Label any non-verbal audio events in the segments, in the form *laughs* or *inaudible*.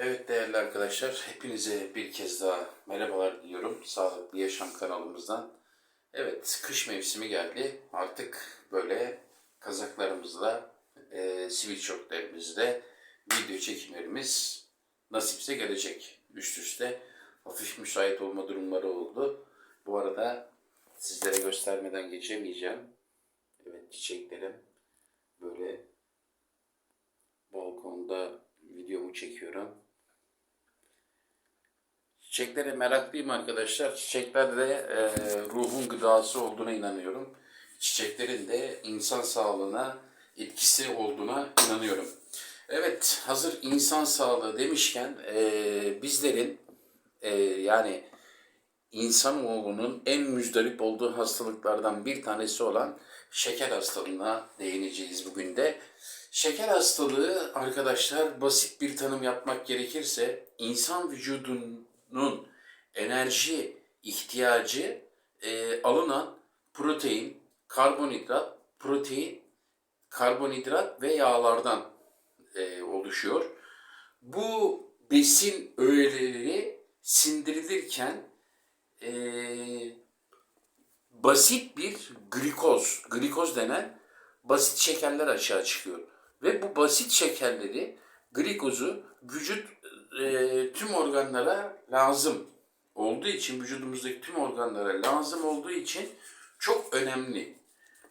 Evet değerli arkadaşlar, hepinize bir kez daha merhabalar diliyorum Sağlıklı Yaşam kanalımızdan. Evet, kış mevsimi geldi. Artık böyle kazaklarımızla, e, sivil şortlarımızla video çekimlerimiz nasipse gelecek. Üst üste hafif müsait olma durumları oldu. Bu arada sizlere göstermeden geçemeyeceğim. Evet, çiçeklerim böyle balkonda videomu çekiyorum. Çiçeklere meraklıyım arkadaşlar. Çiçekler de e, ruhun gıdası olduğuna inanıyorum. Çiçeklerin de insan sağlığına etkisi olduğuna inanıyorum. Evet, hazır insan sağlığı demişken e, bizlerin e, yani insanoğlunun en müzdarip olduğu hastalıklardan bir tanesi olan şeker hastalığına değineceğiz bugün de. Şeker hastalığı arkadaşlar basit bir tanım yapmak gerekirse insan vücudunun enerji ihtiyacı e, alınan protein, karbonhidrat, protein, karbonhidrat ve yağlardan e, oluşuyor. Bu besin öğeleri sindirilirken e, basit bir glikoz, glikoz denen basit şekerler aşağı çıkıyor. Ve bu basit şekerleri, glikozu vücut e, tüm organlara lazım olduğu için, vücudumuzdaki tüm organlara lazım olduğu için çok önemli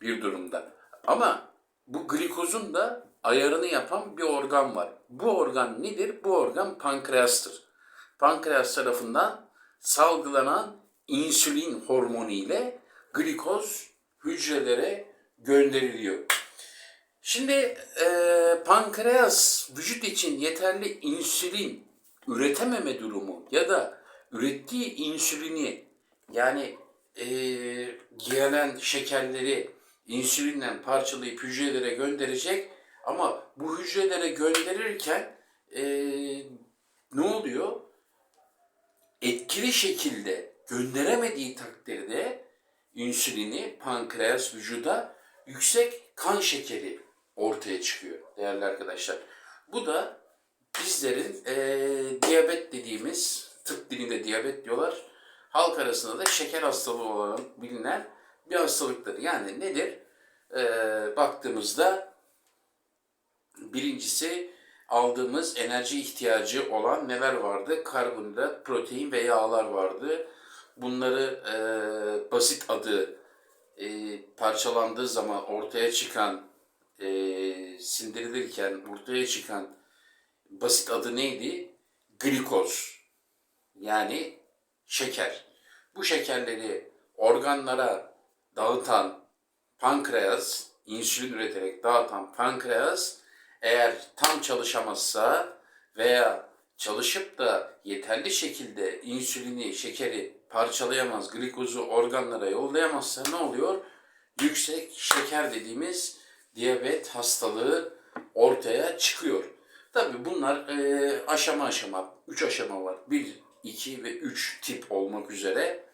bir durumda. Ama bu glikozun da ayarını yapan bir organ var. Bu organ nedir? Bu organ pankreastır. Pankreas tarafından salgılanan insülin hormonu ile glikoz hücrelere gönderiliyor. Şimdi e, pankreas vücut için yeterli insülin üretememe durumu ya da ürettiği insülini yani e, gelen şekerleri insülinle parçalayıp hücrelere gönderecek ama bu hücrelere gönderirken e, ne oluyor? Etkili şekilde gönderemediği takdirde insülini pankreas vücuda yüksek kan şekeri ortaya çıkıyor değerli arkadaşlar. Bu da bizlerin e, diyabet dediğimiz, tıp dilinde diyabet diyorlar. Halk arasında da şeker hastalığı olan bilinen bir hastalıktır. Yani nedir? E, baktığımızda birincisi aldığımız enerji ihtiyacı olan neler vardı? Karbonhidrat, protein ve yağlar vardı. Bunları e, basit adı e, parçalandığı zaman ortaya çıkan e, sindirilirken ortaya çıkan basit adı neydi? Glikoz. Yani şeker. Bu şekerleri organlara dağıtan pankreas, insülin üreterek dağıtan pankreas eğer tam çalışamazsa veya çalışıp da yeterli şekilde insülini, şekeri parçalayamaz, glikozu organlara yollayamazsa ne oluyor? Yüksek şeker dediğimiz diyabet hastalığı ortaya çıkıyor. Tabii bunlar e, aşama aşama, 3 aşama var. 1, 2 ve 3 tip olmak üzere.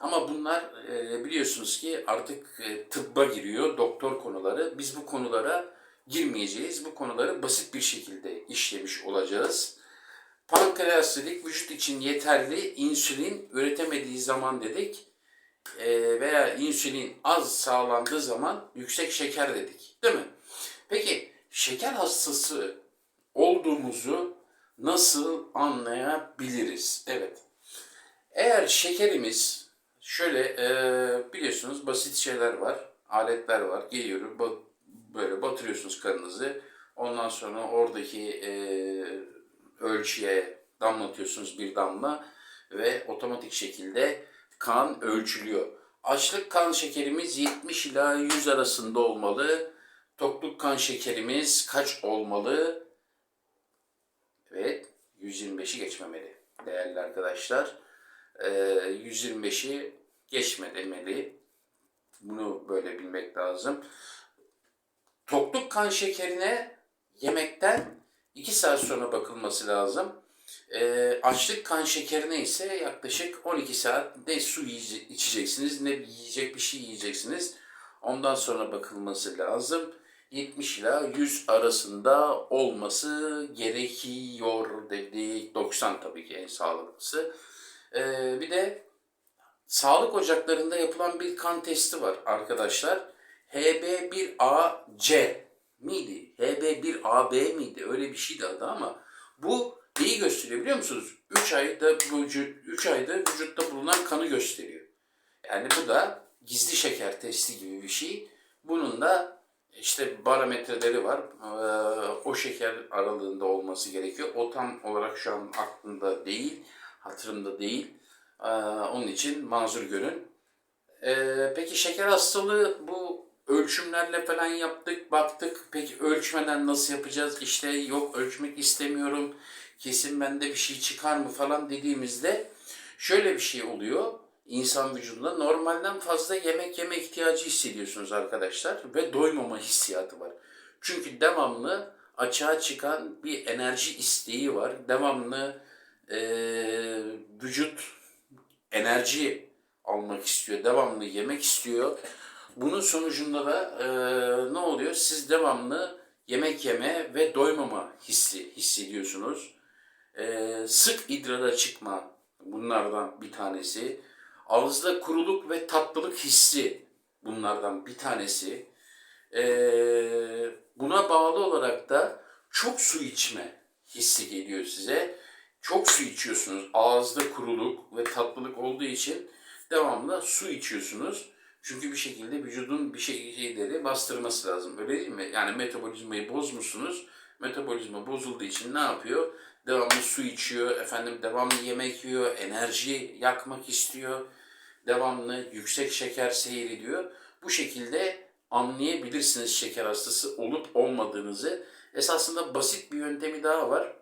Ama bunlar e, biliyorsunuz ki artık e, tıbba giriyor, doktor konuları. Biz bu konulara girmeyeceğiz. Bu konuları basit bir şekilde işlemiş olacağız. Pankreas dedik, vücut için yeterli insülin üretemediği zaman dedik e, veya insülin az sağlandığı zaman yüksek şeker dedik. Değil mi? Peki şeker hastası olduğumuzu nasıl anlayabiliriz? Evet. Eğer şekerimiz şöyle e, biliyorsunuz basit şeyler var, aletler var. Geliyor, ba- böyle batırıyorsunuz karınızı. Ondan sonra oradaki e, ölçüye damlatıyorsunuz bir damla ve otomatik şekilde kan ölçülüyor. Açlık kan şekerimiz 70 ila 100 arasında olmalı. Tokluk kan şekerimiz kaç olmalı? Evet, 125'i geçmemeli değerli arkadaşlar. Ee, 125'i geçmemeli. Bunu böyle bilmek lazım. Tokluk kan şekerine yemekten 2 saat sonra bakılması lazım. Ee, açlık kan şekerine ise yaklaşık 12 saat ne su içeceksiniz ne yiyecek bir şey yiyeceksiniz. Ondan sonra bakılması lazım. 70 ila 100 arasında olması gerekiyor dedik. 90 tabii ki en sağlıklısı. Ee, bir de sağlık ocaklarında yapılan bir kan testi var arkadaşlar. HB1AC miydi? HB1AB miydi? Öyle bir şeydi adı ama bu neyi gösteriyor biliyor musunuz? 3 ayda vücut 3 ayda vücutta bulunan kanı gösteriyor. Yani bu da gizli şeker testi gibi bir şey. Bunun da işte barometreleri var. Ee, o şeker aralığında olması gerekiyor. O tam olarak şu an aklımda değil, hatırımda değil. Ee, onun için mazur görün. Ee, peki şeker hastalığı bu ölçümlerle falan yaptık, baktık. Peki ölçmeden nasıl yapacağız? İşte yok ölçmek istemiyorum. Kesin bende bir şey çıkar mı falan dediğimizde şöyle bir şey oluyor. İnsan vücudunda normalden fazla yemek yeme ihtiyacı hissediyorsunuz arkadaşlar ve doymama *laughs* hissiyatı var. Çünkü devamlı açığa çıkan bir enerji isteği var. Devamlı eee, vücut enerji almak istiyor, devamlı yemek istiyor. Bunun sonucunda da eee, ne oluyor? Siz devamlı yemek yeme ve doymama hissi hissediyorsunuz. Eee, sık idrara çıkma bunlardan bir tanesi. Ağızda kuruluk ve tatlılık hissi bunlardan bir tanesi. Eee, buna bağlı olarak da çok su içme hissi geliyor size. Çok su içiyorsunuz. Ağızda kuruluk ve tatlılık olduğu için devamlı su içiyorsunuz. Çünkü bir şekilde vücudun bir şey- şeyleri bastırması lazım. Öyle değil mi? Yani metabolizmayı bozmuşsunuz. Metabolizma bozulduğu için ne yapıyor? Devamlı su içiyor, efendim devamlı yemek yiyor, enerji yakmak istiyor. Devamlı yüksek şeker seyrediyor. Bu şekilde anlayabilirsiniz şeker hastası olup olmadığınızı. Esasında basit bir yöntemi daha var.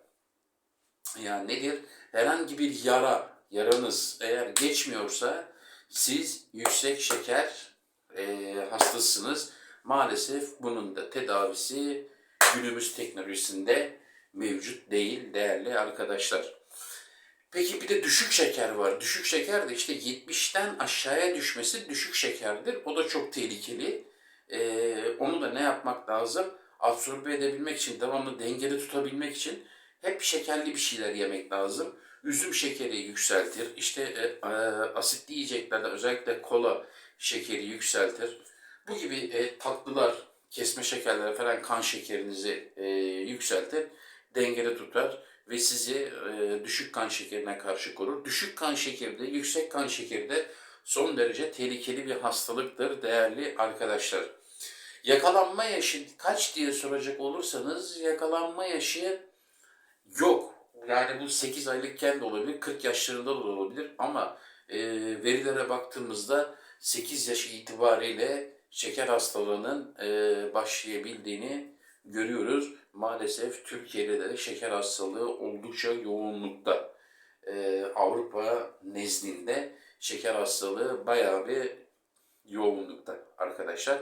Yani nedir? Herhangi bir yara, yaranız eğer geçmiyorsa siz yüksek şeker e, hastasısınız. Maalesef bunun da tedavisi günümüz teknolojisinde mevcut değil değerli arkadaşlar. Peki bir de düşük şeker var. Düşük şeker de işte 70'ten aşağıya düşmesi düşük şekerdir. O da çok tehlikeli. Ee, onu da ne yapmak lazım? Absorbe edebilmek için, devamlı dengede tutabilmek için hep şekerli bir şeyler yemek lazım. Üzüm şekeri yükseltir. İşte e, e, asitli yiyeceklerde özellikle kola şekeri yükseltir. Bu gibi e, tatlılar, kesme şekerler falan kan şekerinizi e, yükseltir. Dengede tutar ve sizi e, düşük kan şekerine karşı korur. Düşük kan şekeri de, yüksek kan şekeri de son derece tehlikeli bir hastalıktır değerli arkadaşlar. Yakalanma yaşı kaç diye soracak olursanız yakalanma yaşı yok. Yani bu 8 aylıkken de olabilir, 40 yaşlarında da olabilir ama e, verilere baktığımızda 8 yaş itibariyle şeker hastalığının e, başlayabildiğini görüyoruz. Maalesef Türkiye'de de şeker hastalığı oldukça yoğunlukta. E, Avrupa nezdinde şeker hastalığı bayağı bir yoğunlukta arkadaşlar.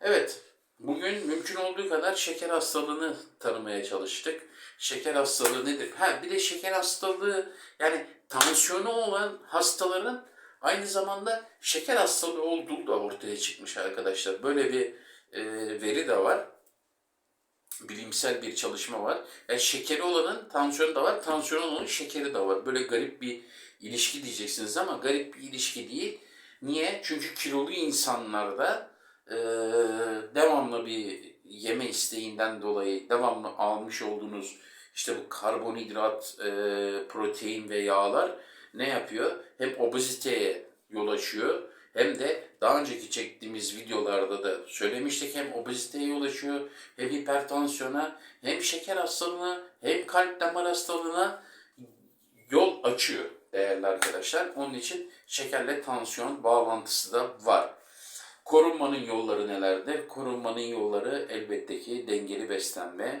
Evet, bugün mümkün olduğu kadar şeker hastalığını tanımaya çalıştık. Şeker hastalığı nedir? Ha bir de şeker hastalığı yani tansiyonu olan hastaların aynı zamanda şeker hastalığı olduğu da ortaya çıkmış arkadaşlar. Böyle bir e, veri de var. Bilimsel bir çalışma var. Yani şekeri olanın tansiyonu da var, tansiyon olanın şekeri de var. Böyle garip bir ilişki diyeceksiniz ama garip bir ilişki değil. Niye? Çünkü kilolu insanlarda e, devamlı bir yeme isteğinden dolayı devamlı almış olduğunuz işte bu karbonhidrat, e, protein ve yağlar ne yapıyor? Hem obeziteye yol açıyor hem de daha önceki çektiğimiz videolarda da söylemiştik hem obeziteye yol açıyor hem hipertansiyona hem şeker hastalığına hem kalp damar hastalığına yol açıyor değerli arkadaşlar. Onun için şekerle tansiyon bağlantısı da var. Korunmanın yolları nelerdir? Korunmanın yolları elbette ki dengeli beslenme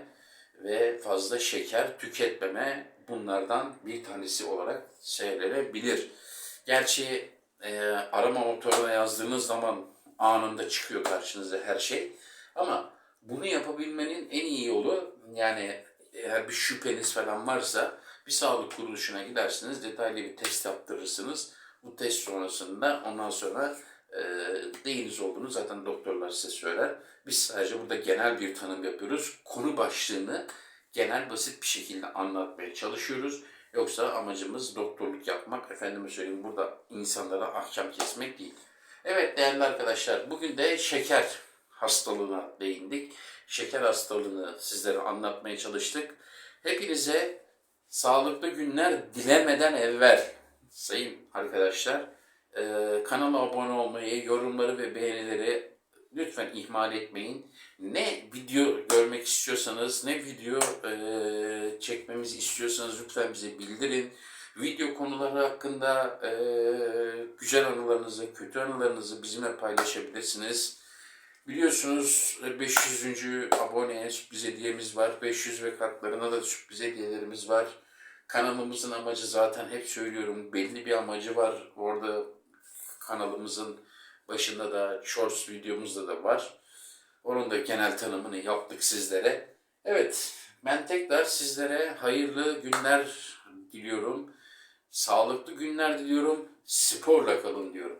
ve fazla şeker tüketmeme bunlardan bir tanesi olarak söylenebilir. Gerçi e, arama motoruna yazdığınız zaman anında çıkıyor karşınıza her şey. Ama bunu yapabilmenin en iyi yolu yani eğer bir şüpheniz falan varsa bir sağlık kuruluşuna gidersiniz, detaylı bir test yaptırırsınız. Bu test sonrasında ondan sonra e, neyiniz olduğunu zaten doktorlar size söyler. Biz sadece burada genel bir tanım yapıyoruz. Konu başlığını genel basit bir şekilde anlatmaya çalışıyoruz. Yoksa amacımız doktorluk yapmak, efendime söyleyeyim burada insanlara ahkam kesmek değil. Evet değerli arkadaşlar, bugün de şeker hastalığına değindik. Şeker hastalığını sizlere anlatmaya çalıştık. Hepinize sağlıklı günler dilemeden evvel sayın arkadaşlar e, kanala abone olmayı, yorumları ve beğenileri lütfen ihmal etmeyin. Ne video görmek istiyorsanız, ne video e, çekmemizi istiyorsanız lütfen bize bildirin. Video konuları hakkında e, güzel anılarınızı, kötü anılarınızı bizimle paylaşabilirsiniz. Biliyorsunuz e, 500. aboneye sürpriz hediyemiz var. 500 ve kartlarına da sürpriz hediyelerimiz var. Kanalımızın amacı zaten hep söylüyorum belli bir amacı var. Orada kanalımızın başında da shorts videomuzda da var. Onun da genel tanımını yaptık sizlere. Evet ben tekrar sizlere hayırlı günler diliyorum. Sağlıklı günler diliyorum. Sporla kalın diyorum.